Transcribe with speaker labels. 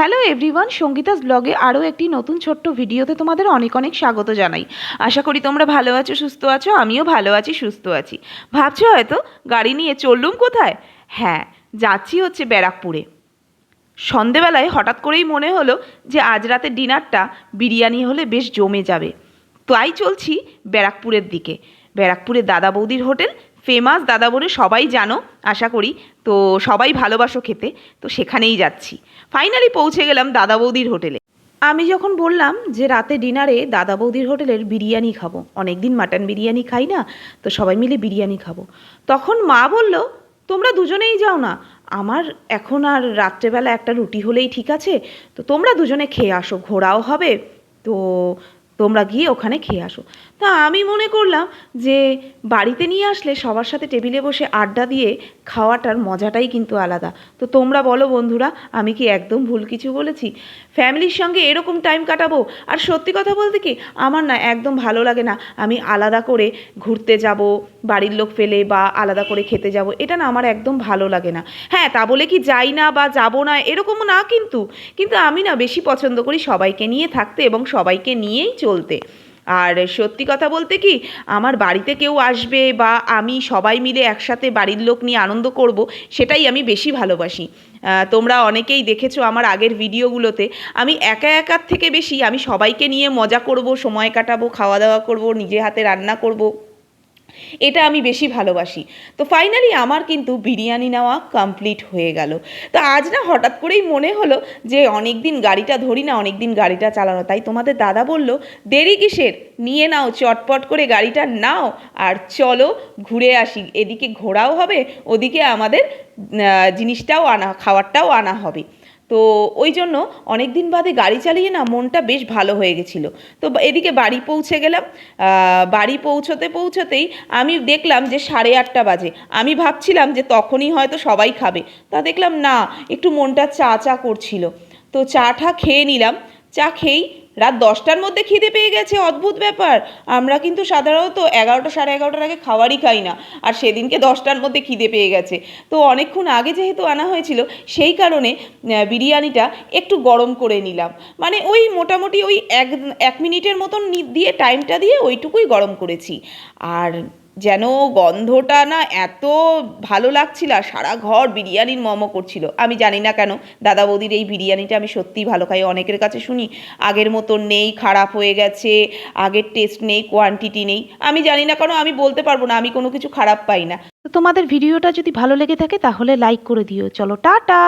Speaker 1: Hello everyone Sangeeta's ব্লগে আরও একটি নতুন ছোট্ট ভিডিওতে তোমাদের অনেক অনেক স্বাগত জানাই। আশা করি তোমরা ভালো আছো, সুস্থ আছো, আমিও ভালো আছি, সুস্থ আছি। ভাবছ হয়তো গাড়ি নিয়ে চললুম কোথায়? হ্যাঁ যাচ্ছি হচ্ছে ব্যারাকপুরে। সন্ধেবেলায় হঠাৎ করেই মনে হলো যে আজ রাতে ডিনারটা বিরিয়ানি হলে বেশ জমে যাবে। তাই চলছি ব্যারাকপুরের দিকে। ব্যারাকপুরে দাদা বৌদির হোটেল ফেমাস দাদা বলে সবাই জানো, আশা করি। তো সবাই ভালোবাসো খেতে, তো সেখানেই যাচ্ছি। ফাইনালি পৌঁছে গেলাম দাদা বৌদির হোটেলে। আমি যখন বললাম যে রাতে ডিনারে দাদা বৌদির হোটেলের বিরিয়ানি খাব অনেক দিন মাটন বিরিয়ানি খাই না, তো সবাই মিলে বিরিয়ানি খাব। তখন মা বলল, তোমরা দুজনেই যাও না, আমার এখন আর রাত্রেবেলা একটা রুটি হলেই ঠিক আছে, তো তোমরা দুজনে খেয়ে আসো, ঘোরাও হবে, তো তোমরা গিয়ে ওখানে খেয়ে আসো। তা আমি মনে করলাম যে বাড়িতে নিয়ে আসলে সবার সাথে টেবিলে বসে আড্ডা দিয়ে খাওয়াটার মজাটাই কিন্তু আলাদা। তো তোমরা বলো বন্ধুরা, আমি কি একদম ভুল কিছু বলেছি? ফ্যামিলির সঙ্গে এরকম টাইম কাটাবো? আর সত্যি কথা বলতে কি, আমার না একদম ভালো লাগে না। আমি আলাদা করে ঘুরতে যাব বাড়ির লোক ফেলে বা আলাদা করে খেতে যাব, এটা না আমার একদম ভালো লাগে না। হ্যাঁ তা বলে কি যাই না বা যাব না এরকমও না কিন্তু কিন্তু আমি না বেশি পছন্দ করি সবাইকে নিয়ে থাকতে এবং সবাইকে নিয়েই চলতে। আর সত্যি কথা বলতে কি, আমার বাড়িতে কেউ আসবে বা আমি সবাই মিলে একসাথে বাড়ির লোক নিয়ে আনন্দ করব, সেটাই আমি বেশি ভালোবাসি। তোমরা অনেকেই দেখেছ আমার আগের ভিডিওগুলোতে, আমি একা একার থেকে বেশি আমি সবাইকে নিয়ে মজা করব, সময় কাটাবো, খাওয়া দাওয়া করব, নিজে হাতে রান্না করব। এটা আমি বেশি ভালোবাসি। তো ফাইনালি আমার কিন্তু বিরিয়ানি নেওয়া কমপ্লিট হয়ে গেল। তো আজ না হঠাৎ করেই মনে হলো যে অনেক দিন গাড়িটা ধরি না অনেক দিন গাড়িটা চালানো। তাই তোমাদের দাদা বলল, দেরি কিসের? নিয়ে নাও, চটপট করে গাড়িটা নাও আর চলো ঘুরে আসি। এদিকে ঘোরাও হবে, ওদিকে আমাদের জিনিসটাও আনা, খাবারটাও আনা হবে। তো ওই জন্য অনেক দিন বাদে গাড়ি চালিয়ে না মনটা বেশ ভালো হয়ে গেছিল। তো এদিকে বাড়ি পৌঁছে গেলাম। বাড়ি পৌঁছতে পৌঁছতেই আমি দেখলাম যে সাড়ে আটটা বাজে। আমি ভাবছিলাম যে তখনই হয়তো সবাই খাবে। তা দেখলাম না, একটু মনটা চা চা করছিল। তো চাটা খেয়ে নিলাম। চা খেয়েই রাত দশটার মধ্যে খিদে পেয়ে গেছে, অদ্ভুত ব্যাপার। আমরা কিন্তু সাধারণত এগারোটা, সাড়ে এগারোটার আগে খাবারই খাই না, আর সেদিনকে দশটার মধ্যে খিদে পেয়ে গেছে। তো অনেকক্ষণ আগে যেহেতু আনা হয়েছিল, সেই কারণে বিরিয়ানিটা একটু গরম করে নিলাম। মানে ওই মোটামুটি ওই এক এক মিনিটের মতন দিয়ে টাইমটা দিয়ে ওইটুকুই গরম করেছি। আর যেন গন্ধটা না এত ভালো লাগছিল আর সারা ঘর বিরিয়ানির মমো করছিল। আমি জানি না কেন দাদা বৌদির এই বিরিয়ানিটা আমি সত্যিই ভালো খাই, অনেকের কাছে শুনি, আগের মতন নেই, খারাপ হয়ে গেছে, আগের টেস্ট নেই কোয়ান্টিটি নেই। আমি জানি না কেন, আমি বলতে পারব না, আমি কোনো কিছু খারাপ পাই না। তোমাদের ভিডিওটা যদি ভালো লেগে থাকে, তাহলে লাইক করে দিও। চলো, টাটা!